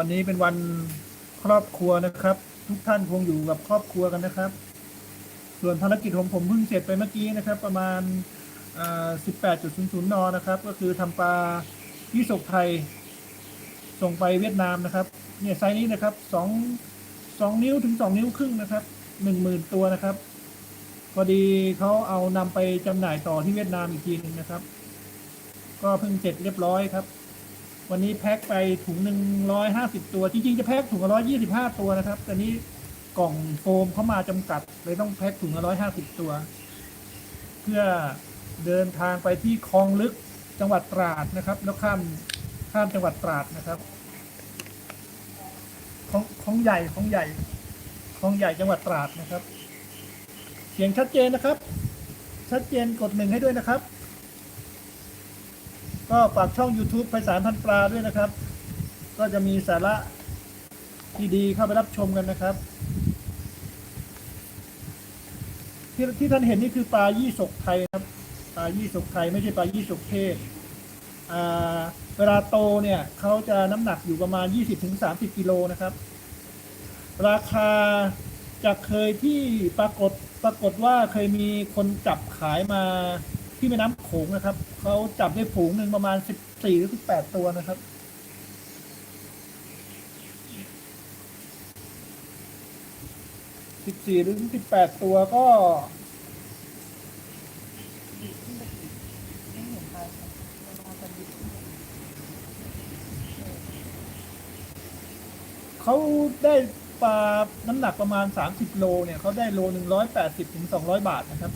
วันนี้เป็นวันครอบครัวนะครับ ทุกท่านคงอยู่กับครอบครัวกันนะครับ ส่วนภารกิจของผมเพิ่งเสร็จไปเมื่อกี้นะครับ ประมาณ 18.00 น นะครับ ก็คือทำปลายี่สกไทย ส่งไปเวียดนามนะครับ เนี่ยไซส์นี้นะครับสองสองนิ้วถึงสองนิ้วครึ่งนะครับหนึ่งหมื่นตัวนะครับ พอดีเขาเอานำไปจำหน่ายต่อที่เวียดนามอีกทีหนึ่งนะครับ ก็เพิ่งเสร็จเรียบร้อยครับ วันนี้แพ็คไปถุงหนึ่งร้อยห้าสิบตัว จริง ๆ จะแพ็คถุงละร้อยยี่สิบห้าตัวนะครับ แต่นี้กล่องโฟมเข้ามาจำกัดเลยต้องแพ็คถุงละร้อยห้าสิบตัว เพื่อเดินทางไปที่คลองลึกจังหวัดตราดนะครับ แล้วข้ามข้ามจังหวัดตราดนะครับของของใหญ่ของใหญ่ของใหญ่จังหวัดตราดนะครับ เสียงชัดเจนนะครับ ชัดเจนกดหนึ่งให้ด้วยนะครับ ก็ฝากช่อง YouTube ไพศาลพันปลาด้วยนะครับ ก็จะมีสาระดีๆเข้าไปรับชมกันนะครับ ที่ที่ท่านเห็นนี่คือปลายี่สกไทยครับ ปลายี่สกไทยไม่ใช่ปลายี่สกเทศเวลาโตเนี่ยเขาจะน้ำหนักอยู่ประมาณ 20-30 กิโลนะครับ ราคาจากเคยที่ปรากฏปรากฏว่าเคยมีคนจับขายมา ที่แม่น้ำโขงนะครับเขาจับได้ฝูงหนึ่งประมาณ14หรือ18ตัวนะครับ14หรือ18ตัวก็เขาได้ปลาน้ำหนักประมาณ 30 โลเนี่ยเขาได้โลหนึ่งร้อยแปดสิบถึงสองร้อยบาทนะครับ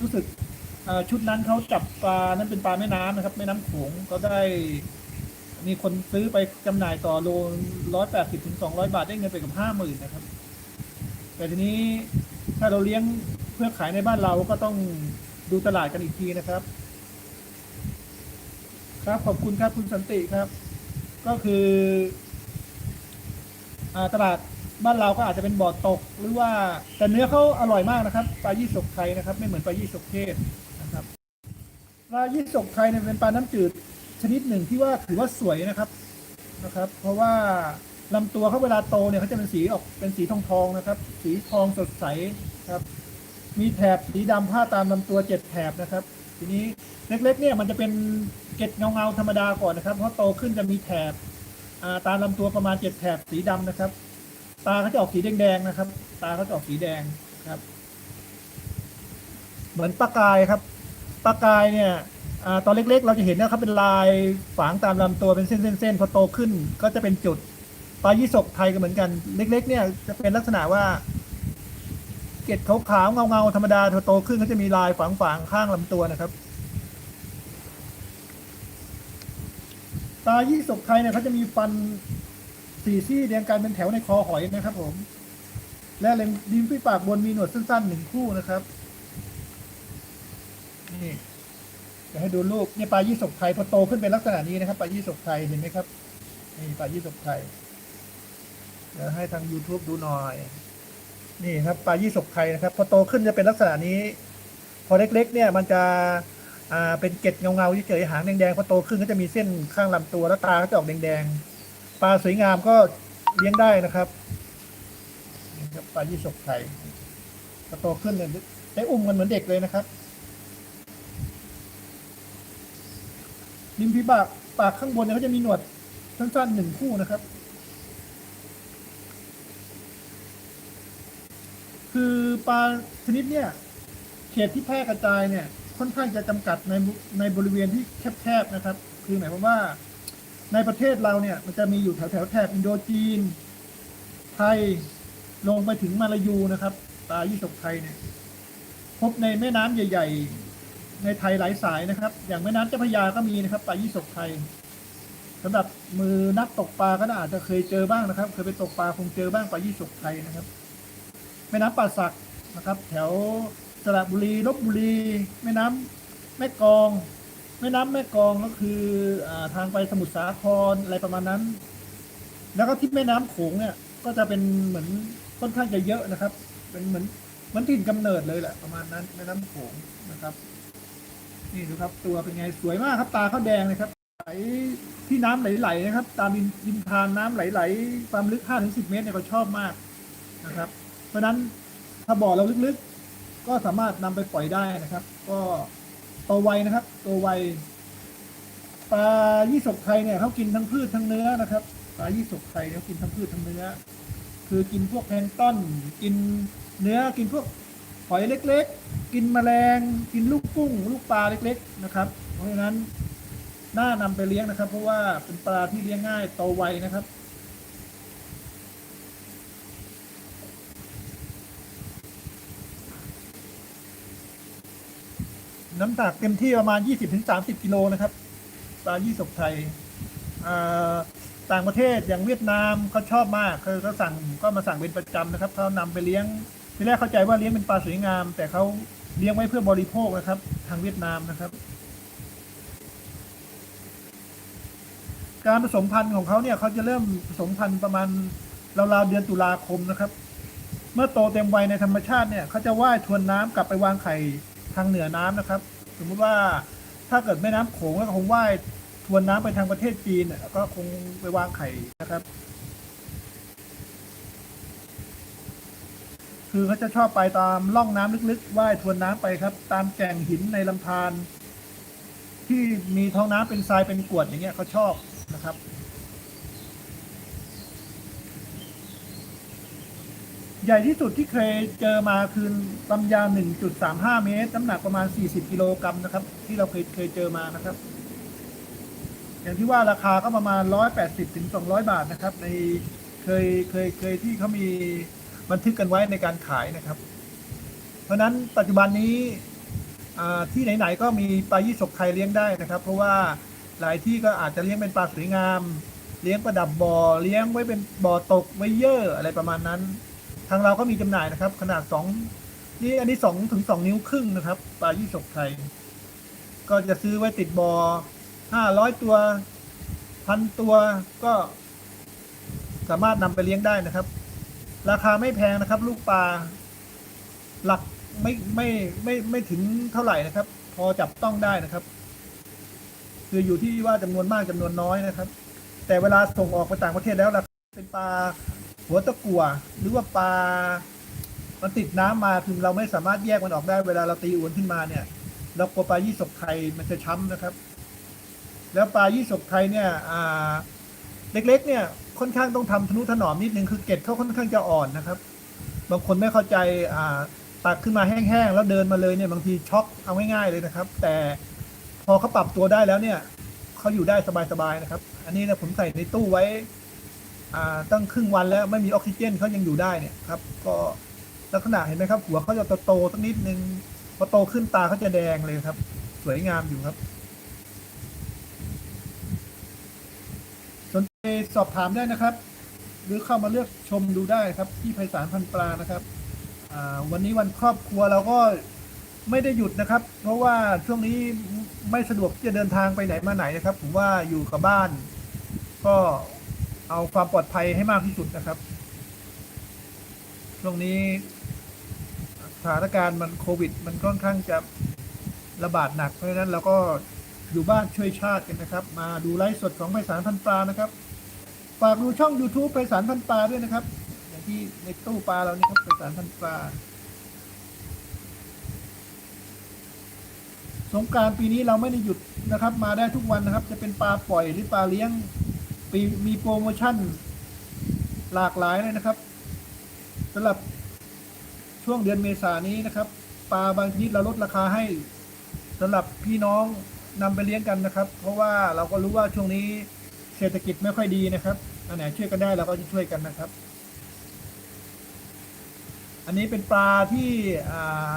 รู้สึก ชุดนั้นเขาจับปลา นั้นเป็นปลาแม่น้ำนะครับ แม่น้ำโขงเขาได้ มีคนซื้อไปจำหน่ายต่อโลร้อยแปดสิบถึงสองร้อยบาทได้เงินไปกับห้าหมื่นนะครับ แต่ทีนี้ถ้าเราเลี้ยงเพื่อขายในบ้านเราก็ต้องดูตลาดกันอีกทีนะครับ ครับขอบคุณครับคุณสันติครับ ก็คืออตลาดบ้านเราก็อาจจะเป็นบ่อตก หรือว่าแต่เนื้อเขาอร่อยมากนะครับปลายี่สกไทยนะครับ ไม่เหมือนปลายี่สกเทศ ปลายี่สกไทยเนี่ยเป็นปลาน้ำจืดชนิดหนึ่งที่ว่าถือว่าสวยนะครับนะครับ เพราะว่าลำตัวเขาเวลาโตเนี่ยเขาจะเป็นสีออกเป็นสีทองทองนะครับ สีทองสดใสครับ มีแถบสีดำผ้าตามลำตัวเจ็ดแถบนะครับ ทีนี้เล็กๆเนี่ยมันจะเป็นเกล็ดเงาๆธรรมดาก่อนนะครับเพราะโตขึ้นจะมีแถบอ่าตามลำตัวประมาณเจ็ดแถบสีดำนะครับ ตาเขาจะออกสีแดงๆนะครับ ตาเขาจะออกสีแดงครับ เหมือนปลากายครับ ปลากายเนี่ยอตอนเล็กๆ เราจะเห็นนะครับเป็นลายฝังตามลำตัวเป็นเส้นๆๆพอโตขึ้นก็จะเป็นจุดปลายี่สกไทยก็เหมือนกัน เล็ก ๆ เนี่ยจะเป็นลักษณะว่าเกล็ดขาวๆเงาๆธรรมดาพอโตขึ้นก็จะมีลายฝังๆข้างลำตัวนะครับปลายี่สกไทยเนี่ยเขาจะมีฟันสี่ซี่เรียงกันเป็นแถวในคอหอยนะครับผม และเลมริมฝีปากบนมีหนวดสั้นๆหนึ่งคู่นะครับ นี่จะให้ดูรูปเนี่ยปลายี่สกไทยพอโตขึ้นเป็นลักษณะนี้นะครับปลายี่สกไทยเห็นไหมครับนี่ปลายี่สกไทยเดี๋ยวให้ทาง YouTube ดูหน่อย นี่ครับปลายี่สกไทยนะครับ พอโตขึ้นจะเป็นลักษณะนี้ พอเล็ก ๆ เนี่ยมันจะอ่าเป็นเกล็ดเงาๆเฉยๆหางแดงๆพอโตขึ้นก็จะมีเส้นข้างลำตัวแล้วตาก็จะออกแดงๆปลาสวยงามก็เลี้ยงได้นะครับนี่ครับปลายี่สกไทยพอโตขึ้นเนี่ยได้อุ้มกันเหมือนเด็กเลยนะครับ ริมฝีปากปากข้างบนเนี่ยเขาจะมีหนวดสั้นๆหนึ่งคู่นะครับ คือปลาชนิดเนี่ยเขตที่แพร่กระจายเนี่ยค่อนข้างจะจำกัดในในบริเวณที่แคบๆนะครับ คือหมายความว่าในประเทศเราเนี่ยมันจะมีอยู่แถวแถวแถบอินโดจีน ไทยลงไปถึงมาลายูนะครับปลายี่สกไทยเนี่ยพบในแม่น้ำใหญ่ ๆ ในไทยหลายสายนะครับ อย่างแม่น้ำเจ้าพระยาก็มีนะครับปลายี่สกไทยสำหรับมือนักตกปลาก็อาจจะเคยเจอบ้างนะครับ เคยไปตกปลาคงเจอบ้างปลายี่สกไทยนะครับ แม่น้ำป่าสักนะครับ แถวสระบุรีลบบุรี แม่น้ำแม่กองแม่น้ำแม่กองก็คืออทางไปสมุทรสาครอะไรประมาณนั้น แล้วก็ที่แม่น้ำโขงเนี่ยก็จะเป็นเหมือนค่อนข้างจะเยอะนะครับ เป็นเหมือนเหมือนถิ่นกำเนิดเลยแหละประมาณนั้นแม่น้ำโขงนะครับ นี่ดูครับตัวเป็นไงสวยมากครับตาเขาแดงเลยครับไหลที่น้ำไหลๆนะครับ ตามริมริมทานน้ำไหลๆความลึก5ถึง10เมตรเนี่ยเขาชอบมากนะครับ เพราะฉะนั้นถ้าบ่อเราลึกๆ ก็สามารถนำไปปล่อยได้นะครับ ก็โตวไวนะครับโตวไวปลายี่สกไทยเนี่ยเขากินทั้งพืชทั้งเนื้อนะครับปลายี่สกไทยเขากินทั้งพืชทั้งเนื้อ คือกินพวกแพลงต้นกินเนื้อกินพวก หอยเล็กๆ กินแมลง กินลูกกุ้ง ลูกปลาเล็ก ๆ นะครับ เพราะฉะนั้นน่านำไปเลี้ยงนะครับ เพราะว่าเป็นปลาที่เลี้ยงง่ายโตไวนะครับ น้ำหนักเต็มที่ประมาณ 20-30 กิโลนะครับ ปลายี่สกไทยต่างประเทศอย่างเวียดนามเขาชอบมากคือเขาสั่งก็มาสั่งเป็นประจำนะครับเขานำไปเลี้ยง ทีแรกเข้าใจว่าเลี้ยงเป็นปลาสวยงาม แต่เขาเลี้ยงไว้เพื่อบริโภคนะครับ ทางเวียดนามนะครับ การผสมพันธุ์ของเขาเนี่ยเขาจะเริ่มผสมพันธุ์ประมาณราวๆเดือนตุลาคมนะครับ เมื่อโตเต็มวัยในธรรมชาติเนี่ยเขาจะว่ายทวนน้ำกลับไปวางไข่ทางเหนือน้ำนะครับ สมมุติว่าถ้าเกิดแม่น้ำโขงก็คงว่ายทวนน้ำไปทางประเทศจีนก็คงไปวางไข่นะครับ คือเขาจะชอบไปตามร่องน้ำลึกๆว่ายทวนน้ำไปครับ ตามแก่งหินในลำธารที่มีท้องน้ำเป็นทรายเป็นกวดอย่างเงี้ยเขาชอบนะครับ ใหญ่ที่สุดที่เคยเจอมาคือความยาว 1.35 เมตร น้ำหนักประมาณ 40 กิโลกรัมนะครับ ที่เราเคยเคยเจอมานะครับ อย่างที่ว่าราคาก็ประมาณ 180-200 บาทนะครับ ในเคยเคยเคยที่เขามี บันทึกกันไว้ในการขายนะครับ เพราะนั้นปัจจุบันนี้ที่ไหนๆก็มีปลายี่สกไทยเลี้ยงได้นะครับ เพราะว่าหลายที่ก็อาจจะเลี้ยงเป็นปลาสวยงาม เลี้ยงประดับบ่อเลี้ยงไว้เป็นบ่อตกไว้เยอะอะไรประมาณนั้น ทางเราก็มีจำหน่ายนะครับ ขนาดสองนี่อันนี้สองถึงสองนิ้วครึ่งนะครับปลายี่สกไทยก็จะซื้อไว้ติดบอ่อห้าร้อยตัวพันตัวก็สามารถนำไปเลี้ยงได้นะครับ ราคาไม่แพงนะครับ ลูกปลา หลักไม่ไม่ไม่ไม่ถึงเท่าไหร่นะครับ พอจับต้องได้นะครับ คืออยู่ที่ว่าจำนวนมากจำนวนน้อยนะครับ แต่เวลาส่งออกไปต่างประเทศแล้วราคาเป็นปลาหัวตะกั่วหรือว่าปลามันติดน้ำมาถึงเราไม่สามารถแยกมันออกได้เวลาเราตีอวนขึ้นมาเนี่ยเรากลัวปลายี่สกไทยมันจะช้ำนะครับ แล้วปลายี่สกไทยเนี่ย อ่า เล็ก ๆ เนี่ย ค่อนข้างต้องทำทนุถนอมนิดนึงคือเกล็ดเขาค่อนข้างจะอ่อนนะครับ บางคนไม่เข้าใจอ่าตักขึ้นมาแห้งๆแล้วเดินมาเลยเนี่ยบางทีช็อกเอาง่ายๆเลยนะครับ แต่พอเขาปรับตัวได้แล้วเนี่ยเขาอยู่ได้สบายๆนะครับ อันนี้เนี่ยผมใส่ในตู้ไว้อ่าตั้งครึ่งวันแล้วไม่มีออกซิเจนเขายังอยู่ได้เนี่ยครับ ก็ลักษณะเห็นไหมครับ หัวเขาจะโตๆสักนิดนึงพอโตขึ้นตาเขาจะแดงเลยครับ สวยงามอยู่ครับ สนใจ สอบถามได้นะครับ หรือเข้ามาเลือกชมดูได้ครับ ที่ไพศาลพันปลานะครับวันนี้วันครอบครัวเราก็ไม่ได้หยุดนะครับ เพราะว่าช่วงนี้ไม่สะดวกที่จะเดินทางไปไหนมาไหนนะครับ ผมว่าอยู่กับบ้าน ก็เอาความปลอดภัยให้มากที่สุดนะครับ ช่วงนี้สถานการณ์มันโควิด มันค่อนข้างจะระบาดหนักเพราะฉะนั้นเราก็อยู่บ้านช่วยชาติกันนะครับ มาดูไลฟ์สดของไพศาลพันปลานะครับ ฝากดูช่อง YouTube ไพศาลพันปลาด้วยนะครับ อย่างที่ในตู้ปลาเรานี่ครับไพศาลพันปลา สงการปีนี้เราไม่ได้หยุดนะครับ มาได้ทุกวันนะครับ จะเป็นปลาปล่อยหรือปลาเลี้ยงปีมีโปรโมชั่นหลากหลายเลยนะครับสำหรับช่วงเดือนเมษานี้นะครับ ปลาบางชนิดเราลดราคาให้สำหรับพี่น้องนำไปเลี้ยงกันนะครับ เพราะว่าเราก็รู้ว่าช่วงนี้เศรษฐกิจไม่ค่อยดีนะครับ อันไหนช่วยกันได้เราก็จะช่วยกันนะครับ อันนี้เป็นปลาที่อ่า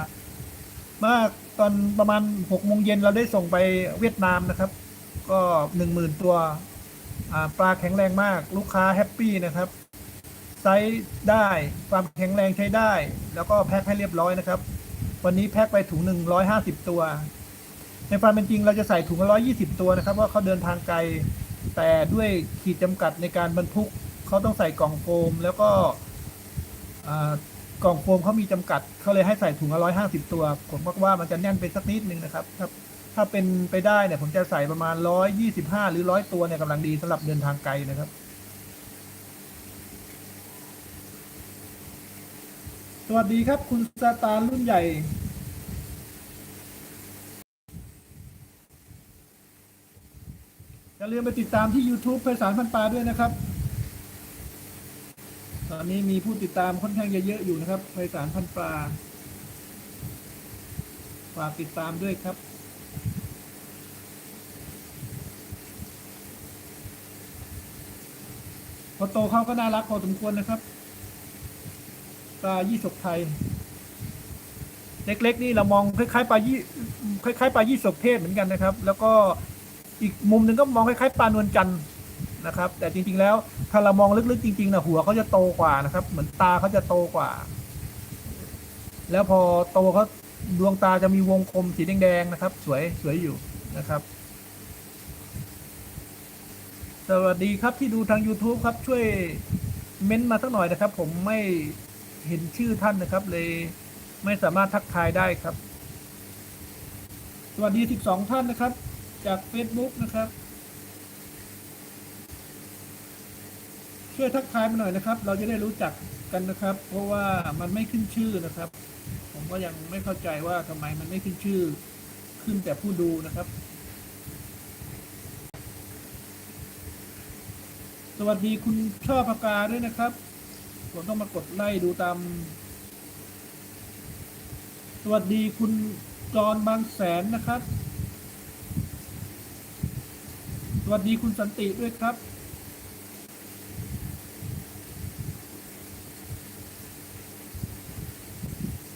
เมื่อตอนประมาณหกโมงเย็นเราได้ส่งไปเวียดนามนะครับ ก็หนึ่งหมื่นตัวปลาแข็งแรงมาก ลูกค้าแฮปปี้นะครับไซส์ได้ความแข็งแรงใช้ได้ แล้วก็แพ็คให้เรียบร้อยนะครับ วันนี้แพ็คไปถุงหนึ่งร้อยห้าสิบตัว ในความเป็นจริงเราจะใส่ถุงละร้อยยี่สิบตัวนะครับว่าเขาเดินทางไกล แต่ด้วยขีดจำกัดในการบรรทุกเขาต้องใส่กล่องโฟมแล้วก็กล่องโฟมเขามีจำกัดเขาเลยให้ใส่ถุงละร้อยห้าสิบตัว ผมก็ว่ามันจะแน่นไปสักนิดนึงนะครับครับถ้าเป็นไปได้เนี่ยผมจะใส่ประมาณร้อยยี่สิบห้าหรือร้อยตัวเนี่ยกำลังดีสำหรับเดินทางไกลนะครับสวัสดีครับ คุณสตาร์รุ่นใหญ่ อย่าลืมไปติดตามที่ YouTube เพศสารพันปลาด้วยนะครับ ตอนนี้มีผู้ติดตามค่อนข้างจะเยอะอยู่นะครับเพศสารพันปลาฝากติดตามด้วยครับ พอโตเขาก็น่ารักพอสมควรนะครับปลายี่สกไทย เล็กๆนี่เรามองคล้ายๆปลายี่คล้ายๆปลายี่สกเทศเหมือนกันนะครับ แล้วก็ อีกมุมหนึ่งก็มองคล้ายๆปลานวลจันทร์นะครับ แต่จริงๆแล้วถ้าเรามองลึกๆจริงๆนะหัวเขาจะโตกว่านะครับ เหมือนตาเขาจะโตกว่า แล้วพอโตเขาดวงตาจะมีวงกลมสีแดงๆนะครับ สวยสวยอยู่นะครับ สวัสดีครับที่ดูทาง YouTube ครับช่วยเม้นต์มาสักหน่อยนะครับ ผมไม่เห็นชื่อท่านนะครับ เลยไม่สามารถทักทายได้ครับ สวัสดี 12 ท่านนะครับ จาก Facebook นะครับ ช่วยทักทายมาหน่อยนะครับ เราจะได้รู้จักกันนะครับ เพราะว่ามันไม่ขึ้นชื่อนะครับ ผมก็ยังไม่เข้าใจว่าทำไมมันไม่ขึ้นชื่อ ขึ้นแต่ผู้ดูนะครับ สวัสดีคุณช่อพกาด้วยนะครับผมต้องมากดไล่ดูตาม สวัสดีคุณจรบางแสนนะครับ สวัสดีคุณสันติด้วยครับ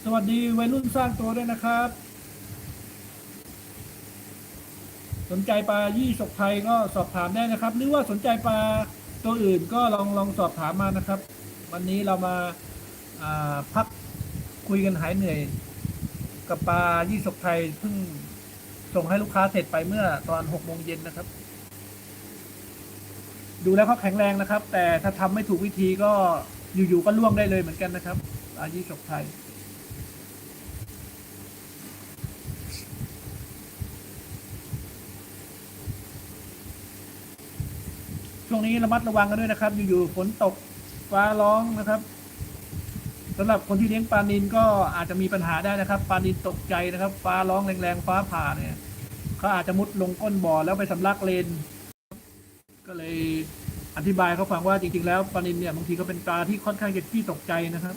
สวัสดีวัยรุ่นสร้างตัวด้วยนะครับ สนใจปลายี่สกไทยก็สอบถามได้นะครับ หรือว่าสนใจปลาตัวอื่นก็ลองลองสอบถามมานะครับ วันนี้เรามาาพักคุยกันหายเหนื่อย กับปลายี่สกไทยเพิ่งส่งให้ลูกค้าเสร็จไปเมื่อตอนหกโมงเย็นนะครับ ดูแล้วเขาแข็งแรงนะครับ แต่ถ้าทำไม่ถูกวิธีก็อยู่ๆก็ล่วงได้เลยเหมือนกันนะครับปลายี่สกไทยช่วงนี้ระมัดระวังกันด้วยนะครับ อยู่ๆฝนตกฟ้าร้องนะครับสำหรับคนที่เลี้ยงปลานินก็อาจจะมีปัญหาได้นะครับปลานินตกใจนะครับ ฟ้าร้องแรงๆฟ้าผ่าเนี่ยเขาอาจจะมุดลงก้นบ่อแล้วไปสำลักเลน ก็เลยอธิบายเขาฟังว่าจริง ๆ แล้วปลานินเนี่ยบางทีก็เป็นปลาที่ค่อนข้างจะขี้ตกใจนะครับ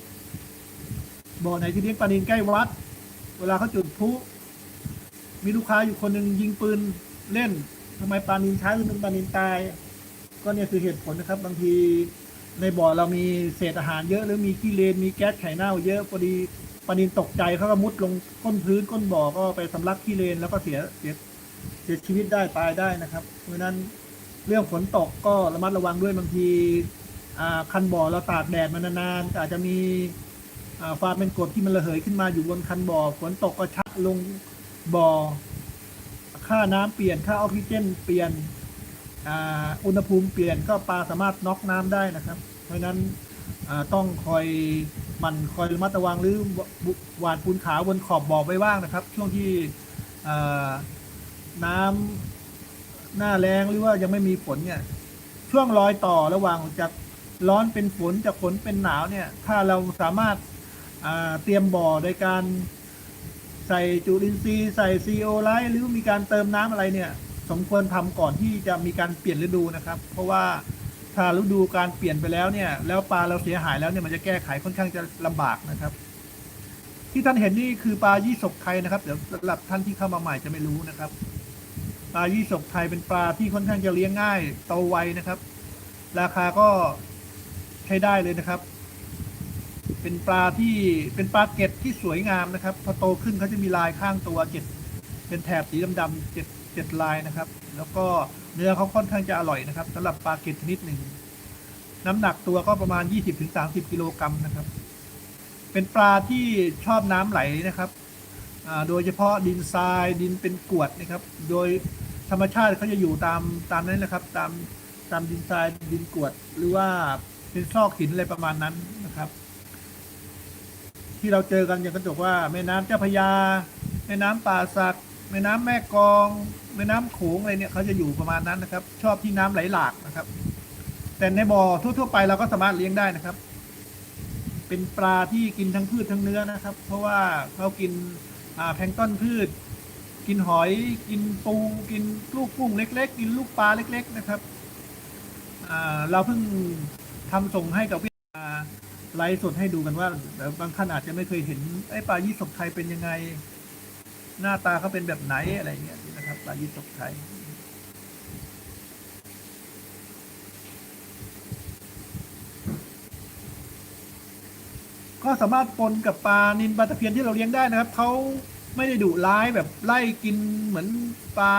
บ่อไหนที่เลี้ยงปลานินใกล้วัด เวลาเขาจุดพลุมีลูกค้าอยู่คนหนึ่งยิงปืนเล่นทำไมปลานินช้าหรือปลานินตาย ก็เนี่ยคือเหตุผลนะครับ บางทีในบ่อเรามีเศษอาหารเยอะหรือมีขี้เลนมีแก๊สไข่เน่าเยอะพอดีปลานินตกใจเขาก็มุดลงก้นพื้นก้นบ่อก็ไปสำลักขี้เลนแล้วก็เสียเสียเสียชีวิตได้ตายได้นะครับ เพราะนั้น เรื่องฝนตกก็ระมัดระวังด้วยบางทีคันบ่อเราตากแดดมานานๆอาจจะมีอ่าความเป็นกรดที่มันระเหยขึ้นมาอยู่บนคันบ่อ ฝนตกก็ชักลงบ่อ ค่าน้ำเปลี่ยน ค่าออกซิเจนเปลี่ยนอุณหภูมิเปลี่ยนก็ปลาสามารถน็อกน้ำได้นะครับ เพราะฉะนั้นต้องคอยมันคอยระมัดระวังหรือหวานปูนขาวบนขอบบ่อไว้ว่างนะครับ ช่วงที่น้ำ หน้าแรงหรือว่ายังไม่มีฝนเนี่ย ช่วงรอยต่อระหว่างจากร้อนเป็นฝนจากฝนเป็นหนาวเนี่ย ถ้าเราสามารถาเตรียมบ่อโดยการใส่จุลินทรีย์ใส่ซีโอไลท์หรือมีการเติมน้ำอะไรเนี่ย สมควรทำก่อนที่จะมีการเปลี่ยนฤดูนะครับ เพราะว่าถ้าฤดูการเปลี่ยนไปแล้วเนี่ย แล้วปลาเราเสียหายแล้วเนี่ยมันจะแก้ไขค่อนข้างจะลำบากนะครับ ที่ท่านเห็นนี่คือปลายี่สกไทยนะครับ เดี๋ยวสำหรับท่านที่เข้ามาใหม่จะไม่รู้นะครับ ปลายี่สกไทยเป็นปลาที่ค่อนข้างจะเลี้ยงง่ายโตไวนะครับ ราคาก็ใช้ได้เลยนะครับ เป็นปลาที่เป็นปลาเกตที่สวยงามนะครับพอโตขึ้นเขาจะมีลายข้างตัวเจ็ดเป็นแถบสีดำๆเจ็ดเจ็ดลายนะครับ แล้วก็เนื้อเขาค่อนข้างจะอร่อยนะครับสำหรับปลาเกตชนิดหนึ่งน้ำหนักตัวก็ประมาณ 20-30 กิโลกรัมนะครับ เป็นปลาที่ชอบน้ำไหลนะครับ โดยเฉพาะดินทรายดินเป็นกรวดนะครับ โดย ธรรมชาติเขาจะอยู่ตามตามนั้นนะครับ ตามตามดินทรายดินกรวด หรือว่าเป็นซอกหินอะไรประมาณนั้นนะครับ ที่เราเจอกันอย่างกระจกว่า แม่น้ำเจ้าพยา แม่น้ำป่าสักแม่น้ำแม่กอง แม่น้ำโขงอะไรเนี่ยเขาจะอยู่ประมาณนั้นนะครับ ชอบที่น้ำไหลหลากนะครับ แต่ในบ่อทั่ว ๆ ไปเราก็สามารถเลี้ยงได้นะครับ เป็นปลาที่กินทั้งพืชทั้งเนื้อนะครับ เพราะว่าเขากินอ่าแพลงก์ต้นพืช กินหอย กินปู กินลูกกุ้งเล็ก ๆ กินลูกปลาเล็ก ๆ นะครับเราเพิ่งทำส่งให้กับพี่อาไลฟ์สดให้ดูกันว่าบางท่านอาจจะไม่เคยเห็นไอ้ปลายี่สกไทยเป็นยังไง หน้าตาเขาเป็นแบบไหนอะไรเงี้ยนะครับปลายี่สกไทยก็สามารถปนกับปลานินปลาตะเพียนที่เราเลี้ยงได้นะครับเขา ไม่ได้ดุร้ายแบบไล่กินเหมือนปลา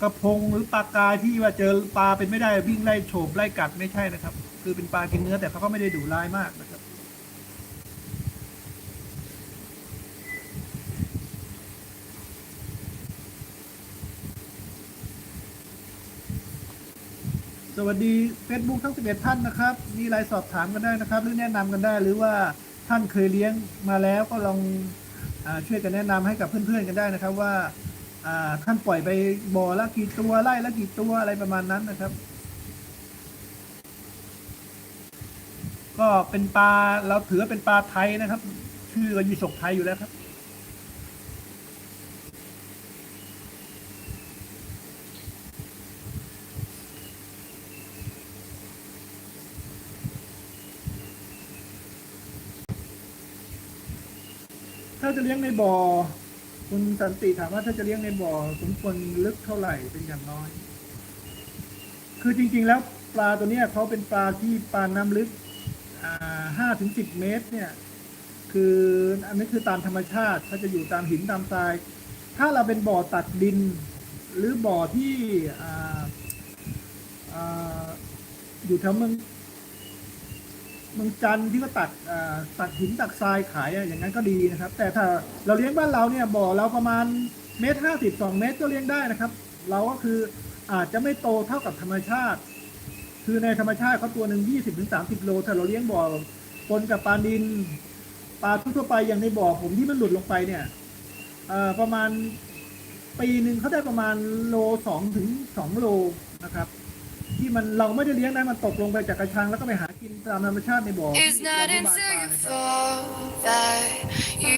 กระพงหรือปลากายที่ว่าเจอปลาเป็นไม่ได้วิ่งไล่โฉบไล่กัดไม่ใช่นะครับ คือเป็นปลากินเนื้อแต่เขาก็ไม่ได้ดุร้ายมากนะครับสวัสดี Facebook ทั้ง 11 ท่านนะครับ มีอะไรสอบถามกันได้นะครับ หรือแนะนำกันได้หรือว่าท่านเคยเลี้ยงมาแล้วก็ลอง ช่วยกันแนะนำให้กับเพื่อนๆกันได้นะครับ ว่าท่านปล่อยไปบ่อละกี่ตัวไล่ละกี่ตัวอะไรประมาณนั้นนะครับ ก็เป็นปลาเราถือว่าเป็นปลาไทยนะครับ ชื่อก็ยีสกไทยอยู่แล้วครับ ถ้าจะเลี้ยงในบ่อ คุณสันติถามว่าถ้าจะเลี้ยงในบ่อสมควรลึกเท่าไหร่เป็นอย่างน้อย คือจริง ๆ แล้วปลาตัวเนี้ยเขาเป็นปลาที่ปลาน้ำลึกห้าถึงสิบเมตร เนี่ย คืออันนี้คือตามธรรมชาติเขาจะอยู่ตามหินตามทราย ถ้าเราเป็นบ่อตักดิน หรือบ่อที่ออ่าอยู่แถวเมือง เมืองจันทร์ที่ก็ตักอ่าตักหินตักทรายขายอย่างนั้นก็ดีนะครับ แต่ถ้าเราเลี้ยงบ้านเราเนี่ยบ่อเราประมาณเมตรห้าสิบสองเมตรก็เลี้ยงได้นะครับ เราก็คืออาจจะไม่โตเท่ากับธรรมชาติ คือในธรรมชาติเขาตัวหนึ่งยี่สิบถึงสามสิบโลถ้าเราเลี้ยงบ่อปนกับปลาดินปลาทั่วไปอย่างในบ่อผมที่มันหลุดลงไปเนี่ยประมาณปีหนึ่งเขาได้ประมาณโลสองถึงสองโลนะครับ ที่มันเราไม่ได้เลี้ยงนะมันตกลงไปจากกระชังแล้วก็ไปหากินตามธรรมชาติในบ่อ It's not ที่เรา until ไม่ you บานปลานะครับ fall that you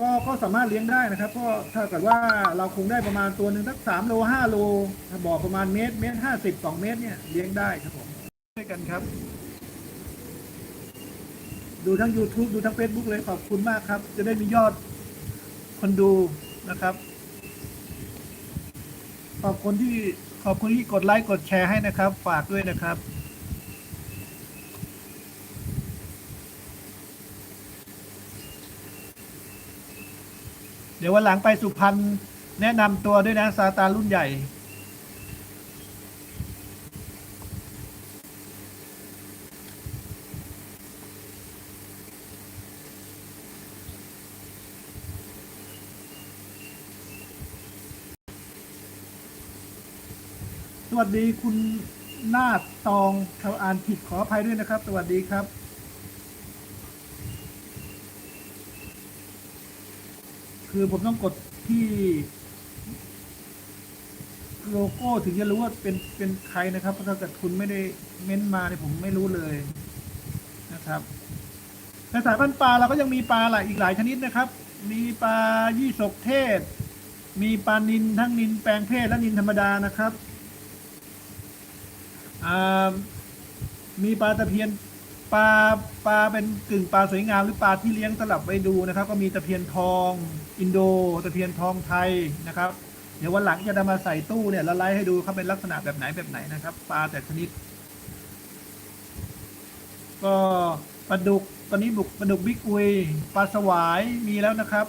ก็ก็สามารถเลี้ยงได้นะครับก็ถ้าเกิดว่าเราคงได้ประมาณตัวหนึ่งสักสามโลห้าโลถ้าบ่อประมาณเมตรเมตรห้าสิบสองเมตรเนี่ยเลี้ยงได้ครับผมช่วยกันครับ ดูทั้ง YouTube ดูทั้ง Facebook เลยขอบคุณมากครับ จะได้มียอดคนดูนะครับ ขอบคุณที่ขอบคุณที่กดไลค์กดแชร์ให้นะครับ ฝากด้วยนะครับ เดี๋ยววันหลังไปสุพรรณแนะนำตัวด้วยนะซาตานรุ่นใหญ่ สวัสดีคุณนาฏตองเขาอ่านผิดขออภัยด้วยนะครับ สวัสดีครับ คือผมต้องกดที่โลโก้ถึงจะรู้ว่าเป็นเป็นใครนะครับเพราะถ้าเกิดคุณไม่ได้เม้นมาเนี่ยผมไม่รู้เลยนะครับในสายพันธุ์ปลาเราก็ยังมีปลาหลายอีกหลายชนิดนะครับ มีปลายี่สกเทศ มีปลานินทั้งนินแปลงเพศและนินธรรมดานะครับ มีปลาตะเพียนปลาปลาเป็นกึ่งปลาสวยงามหรือปลาที่เลี้ยงสลับไว้ดูนะครับ ก็มีตะเพียนทอง อินโดตะเพียนทองไทยนะครับ เดี๋ยววันหลังจะนำมาใส่ตู้เนี่ยแล้วไล่ให้ดูเขาเป็นลักษณะแบบไหนแบบไหนนะครับปลาแต่ชนิด ก็ปลาดุกตอนนี้บุกปลาดุกบิ๊กอุยปลาสวายมีแล้วนะครับ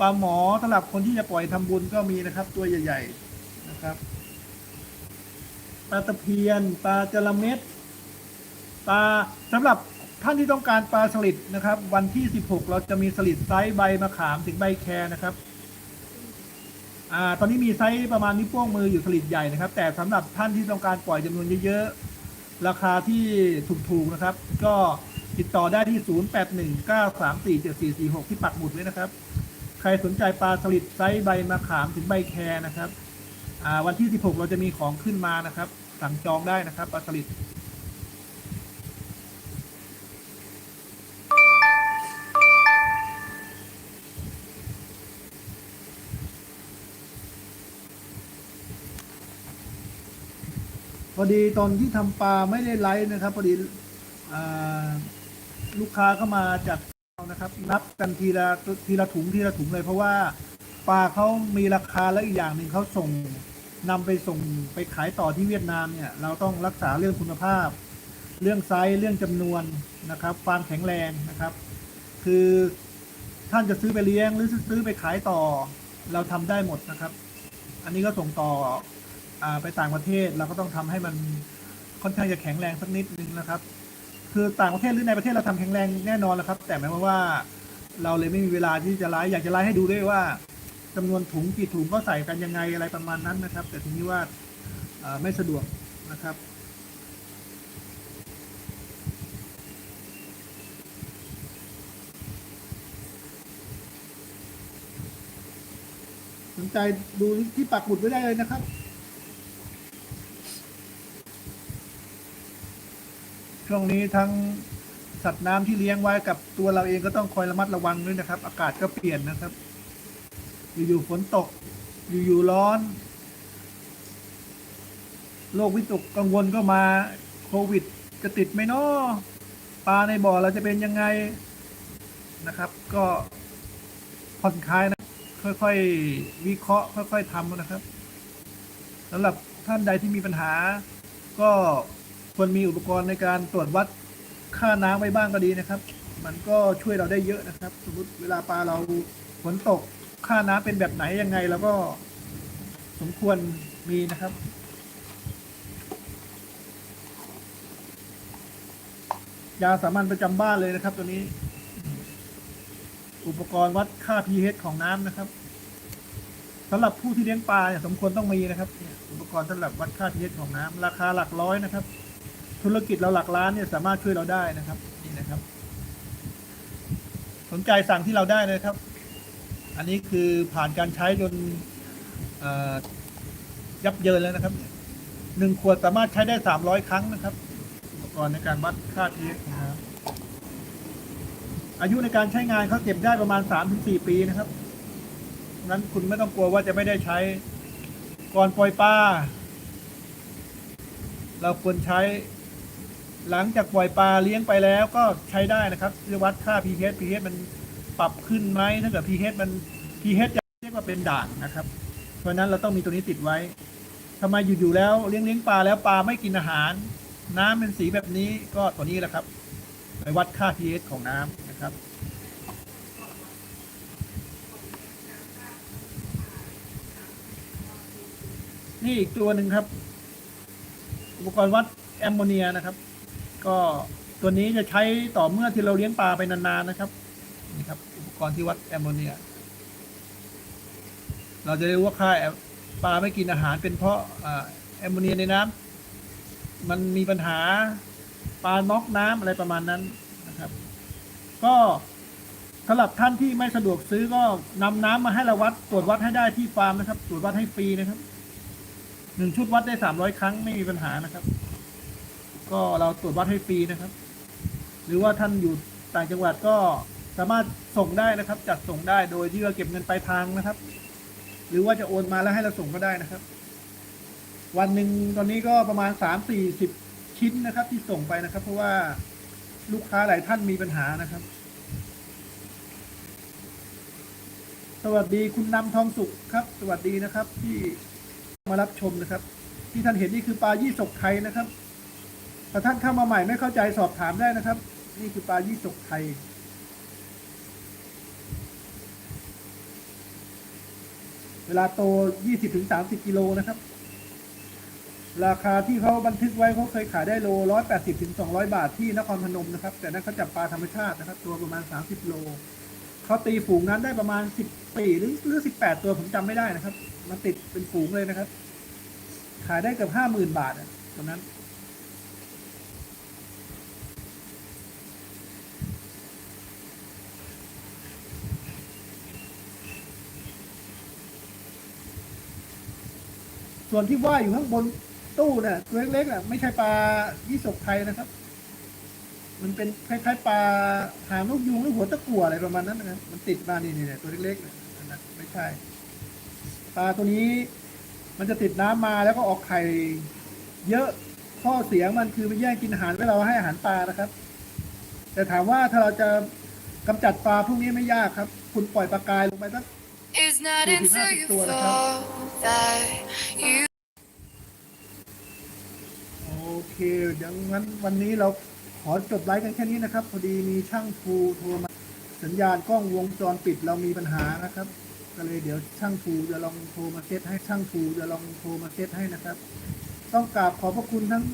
ปลาหมอสำหรับคนที่จะปล่อยทำบุญก็มีนะครับ ตัวใหญ่ ๆ นะครับ ปลาตะเพียน ปลาจระเม็ดปลาสำหรับท่านที่ต้องการปลาสลิดนะครับ วันที่ 16 เราจะมีสลิดไซส์ใบมะขามถึงใบแครนะครับอ่าตอนนี้มีไซส์ประมาณนิ้วโป้งมืออยู่สลิดใหญ่นะครับ แต่สำหรับท่านที่ต้องการปล่อยจำนวนเยอะๆ ราคาที่ถูกๆนะครับ ก็ติดต่อได้ที่ 0819347446 ที่ปักหมุดไว้นะครับ ใครสนใจปลาสลิดไซส์ใบมะขามถึงใบแครนะครับ วันที่ 16 เราจะมีของขึ้นมานะครับ สั่งจองได้นะครับปลาสลิดพอดีตอนที่ทำปลาไม่ได้ไลฟ์นะครับพอดีลูกค้าเข้ามาจากเรานะครับ นับกันทีละทีละถุงทีละถุงเลย เพราะว่าปลาเขามีราคาและอีกอย่างหนึ่งเขาส่ง นำไปส่งไปขายต่อที่เวียดนามเนี่ย เราต้องรักษาเรื่องคุณภาพ เรื่องไซส์เรื่องจำนวนนะครับความแข็งแรงนะครับ คือท่านจะซื้อไปเลี้ยงหรือซื้อไปขายต่อ เราทำได้หมดนะครับ อันนี้ก็ส่งต่ออไปต่างประเทศเราก็ต้องทำให้มันค่อนข้างจะแข็งแรงสักนิดนึงนะครับ คือต่างประเทศหรือในประเทศเราทำแข็งแรงแน่นอนแล้วครับ แต่หมายความว่าเราเลยไม่มีเวลาที่จะไลฟ์อยากจะไลฟ์ให้ดูด้วยว่า จำนวนถุงกี่ถุงก็ใส่กันยังไงอะไรประมาณนั้นนะครับ แต่ทีนี้ว่าอ่าไม่สะดวกนะครับสนใจดูที่ปักหมุดไว้ได้เลยนะครับ ช่วงนี้ทั้งสัตว์น้ำที่เลี้ยงไว้กับตัวเราเองก็ต้องคอยระมัดระวังด้วยนะครับ อากาศก็เปลี่ยนนะครับ อยู่ๆฝนตก อยู่ๆร้อน โรควิตกกังวลก็มาโควิด จะติดไหมเนาะปลาในบ่อเราจะเป็นยังไงนะครับ ก็ผ่อนคลายนะ ค่อยๆ วิเคราะห์ ค่อย ๆทำนะครับสำหรับท่านใดที่มีปัญหา ก็ควรมีอุปกรณ์ในการตรวจวัดค่าน้ำไว้บ้างก็ดีนะครับ มันก็ช่วยเราได้เยอะนะครับ สมมติเวลาปลาเราฝนตก ค่าน้ำเป็นแบบไหนยังไงเราก็สมควรมีนะครับ ยาสามัญประจำบ้านเลยนะครับตัวนี้ อุปกรณ์วัดค่า pH ของน้ำนะครับสำหรับผู้ที่เลี้ยงปลาเนี่ยสมควรต้องมีนะครับอุปกรณ์สำหรับวัดค่า pH ของน้ำราคาหลักร้อยนะครับ ธุรกิจเราหลักล้านเนี่ยสามารถช่วยเราได้นะครับนี่นะครับ สนใจสั่งที่เราได้เลยครับ อันนี้คือผ่านการใช้จนยับเยินแล้วนะครับหนึ่งขวดสามารถใช้ได้สามร้อยครั้งนะครับอุปกรณ์ในการวัดค่า pH ของน้ำอายุในการใช้งานเขาเก็บได้ประมาณสามถึงสี่ปีนะครับนั้นคุณไม่ต้องกลัวว่าจะไม่ได้ใช้ก่อนปล่อยปลาเราควรใช้ หลังจากปล่อยปลาเลี้ยงไปแล้วก็ใช้ได้นะครับเพื่อวัดค่า pH pH มัน ปรับขึ้นไหมถ้าเกิด pH มัน pH จะเรียกว่าเป็นด่างนะครับ เพราะนั้นเราต้องมีตัวนี้ติดไว้ทำไมอยู่ๆแล้วเลี้ยงเลี้ยงปลาแล้วปลาไม่กินอาหาร น้ำเป็นสีแบบนี้ก็ตัวนี้แหละครับไปวัดค่า pH ของน้ำนะครับนี่อีกตัวหนึ่งครับ อุปกรณ์วัดแอมโมเนียนะครับ ก็ตัวนี้จะใช้ต่อเมื่อที่เราเลี้ยงปลาไปนานๆนะครับ นี่ครับอุปกรณ์ที่วัดแอมโมเนีย เราจะได้รู้ว่าค่าปลาไม่กินอาหารเป็นเพราะแอมโมเนียในน้ำมันมีปัญหาปลาน็อกน้ำอะไรประมาณนั้นนะครับ ก็สำหรับท่านที่ไม่สะดวกซื้อก็นำน้ำมาให้เราวัดตรวจวัดให้ได้ที่ฟาร์มนะครับ ตรวจวัดให้ฟรีนะครับหนึ่งชุดวัดได้สามร้อยครั้งไม่มีปัญหานะครับ ก็เราตรวจวัดให้ฟรีนะครับ หรือว่าท่านอยู่ต่างจังหวัดก็ สามารถส่งได้นะครับ จัดส่งได้โดยที่เราเก็บเงินปลายทางนะครับ หรือว่าจะโอนมาแล้วให้เราส่งก็ได้นะครับ วันหนึ่งตอนนี้ก็ประมาณสามสี่สิบชิ้นนะครับ ที่ส่งไปนะครับ เพราะว่าลูกค้าหลายท่านมีปัญหานะครับ สวัสดีคุณนำทองสุขครับ สวัสดีนะครับ ที่มารับชมนะครับ ที่ท่านเห็นนี่คือปลายี่สกไทยนะครับถ้าท่านเข้ามาใหม่ไม่เข้าใจสอบถามได้นะครับ นี่คือปลายี่สกไทย เวลาโต 20-30 กิโลนะครับ ราคาที่เขาบันทึกไว้เขาเคยขายได้โล 180-200 บาทที่นครพนมนะครับ แต่นั้นเขาจับปลาธรรมชาตินะครับ ตัวประมาณ 30 โล เขาตีฝูงนั้นได้ประมาณ 14 หรือหรือ 18 ตัวผมจำไม่ได้นะครับ มันติดเป็นฝูงเลยนะครับ ขายได้เกือบ 50,000 บาทอะตอนนั้น ส่วนที่ว่ายอยู่ข้างบนตู้เนี่ยตัวเล็กๆอะไม่ใช่ปลายี่สกไทยนะครับ มันเป็นคล้ายๆปลาหางนกยูงหรือหัวตะกั่วอะไรประมาณนั้นนะมันติดมานี่เนี่ยตัวเล็กๆเนี่ยไม่ใช่ปลาตัวนี้มันจะติดน้ำมาแล้วก็ออกไข่เยอะข้อเสียงมันคือมันแย่งกินอาหารเวลาเราให้อาหารปลานะครับ แต่ถามว่าถ้าเราจะกำจัดปลาพวกนี้ไม่ยากครับ คุณปล่อยปลากายลงไปสัก It's not Maybe until not you the one, fall that you โอเคดังนั้นวันนี้เราขอจบไลฟ์กันแค่นี้นะครับ พอดีมีช่างทูโทรมาสัญญาณกล้องวงจรปิดเรามีปัญหานะครับ ก็เลยเดี๋ยวช่างทูจะลองโทรมาเซตให้ช่างทูจะลองโทรมาเซตให้นะครับ ต้องกราบขอบพระคุณทั้ง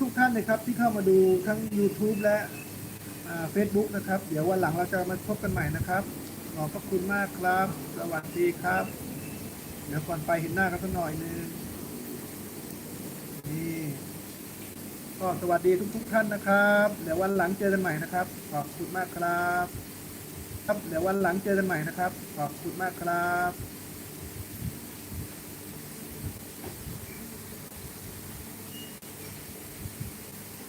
ทุกๆทท่านเลยครับ ที่เข้ามาดูทั้ง YouTube และเฟซบุ๊กนะครับ เดี๋ยววันหลังเราจะมาพบกันใหม่นะครับ ขอบพระคุณมากครับ สวัสดีครับ เดี๋ยวก่อนไปเห็นหน้ากันสักหน่อยนึงนี่ก็สวัสดีทุกทุกท่านนะครับ เดี๋ยววันหลังเจอกันใหม่นะครับ ขอบคุณมากครับ ครับ เดี๋ยววันหลังเจอกันใหม่นะครับ ขอบคุณมากครับ